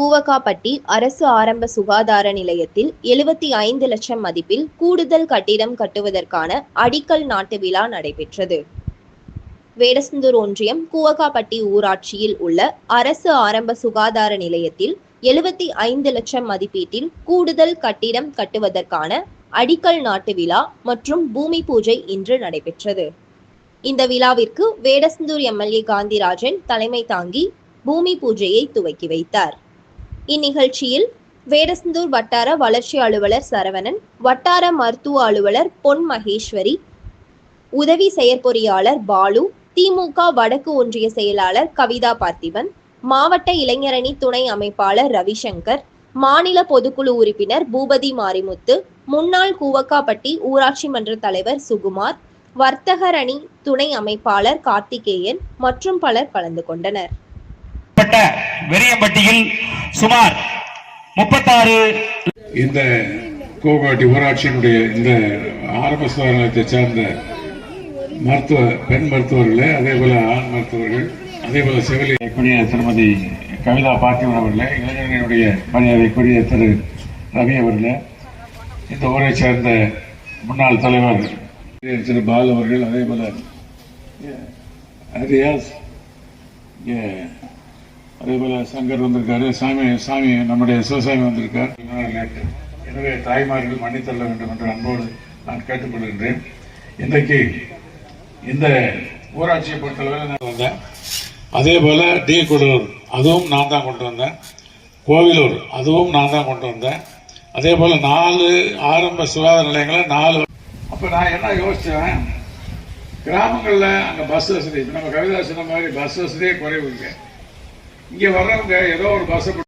கூவக்காப்பட்டி அரசு ஆரம்ப சுகாதார நிலையத்தில் எழுபத்தி ஐந்து லட்சம் மதிப்பில் கூடுதல் கட்டிடம் கட்டுவதற்கான அடிக்கல் நாட்டு விழா நடைபெற்றது. வேடசந்தூர் ஒன்றியம் கூவக்காப்பட்டி ஊராட்சியில் உள்ள அரசு ஆரம்ப சுகாதார நிலையத்தில் எழுபத்தி ஐந்து லட்சம் மதிப்பீட்டில் கூடுதல் கட்டிடம் கட்டுவதற்கான அடிக்கல் நாட்டு விழா மற்றும் பூமி பூஜை இன்று நடைபெற்றது. இந்த விழாவிற்கு வேடசந்தூர் எம்எல்ஏ காந்திராஜன் தலைமை தாங்கி பூமி பூஜையை துவக்கி வைத்தார். இந்நிகழ்ச்சியில் வேடசந்தூர் வட்டார வளர்ச்சி அலுவலர் சரவணன் வட்டார மருத்துவ அலுவலர் பொன் மகேஸ்வரி உதவி செயற்பொறியாளர் பாலு திமுக வடக்கு ஒன்றிய செயலாளர் கவிதா பார்த்திபன் மாவட்ட இளைஞரணி துணை அமைப்பாளர் ரவிசங்கர் மாநில பொதுக்குழு உறுப்பினர் பூபதி மாரிமுத்து முன்னாள் கூவக்காப்பட்டி ஊராட்சி மன்ற தலைவர் சுகுமார் வர்த்தகரணி துணை அமைப்பாளர் கார்த்திகேயன் மற்றும் பலர் கலந்து கொண்டனர். பட்ட வெறியம்பட்டியில் சுமார் முப்பத்தாறு இந்த கோகாட்டி ஊராட்சியினுடைய இந்த ஆரம்ப சுகாதார நிலையத்தை சார்ந்த மருத்துவ பெண் மருத்துவர்களே அதே போல ஆண் மருத்துவர்கள் அதே போல செவிலியக்கூடிய திருமதி கவிதா பார்த்திபன் அவர்களே இளைஞர்களுடைய மரியாதைக்குரிய திரு ரவி அவர்களே இந்த ஊரை சேர்ந்த முன்னாள் தலைவர் திரு பால் அவர்கள் அதே போல ரியாஸ் அதே போல சங்கர் வந்திருக்காரு சாமி சாமி நம்முடைய சிவசாமி வந்திருக்கார். எனவே தாய்மார்கள் மன்னித்தள்ள வேண்டும் என்ற அன்போடு நான் கேட்டுக்கொள்கின்றேன். இன்றைக்கு இந்த ஊராட்சியை பொறுத்தளவில் நான் வந்தேன். அதே போல டி குடலூர் அதுவும் நான் தான் கொண்டு வந்தேன். கோவிலூர் அதுவும் நான் தான் கொண்டு வந்தேன். அதே போல நாலு ஆரம்ப சுகாதார நிலையங்களை நாலு அப்போ நான் என்ன யோசிச்சேன்? கிராமங்களில் அங்கே பஸ் வசதி இப்போ நம்ம கவிதா சொன்ன மாதிரி பஸ் வசதியே குறைவு இல்லை இங்க வர்றவங்க ஏதோ ஒரு பாசப்பட்டு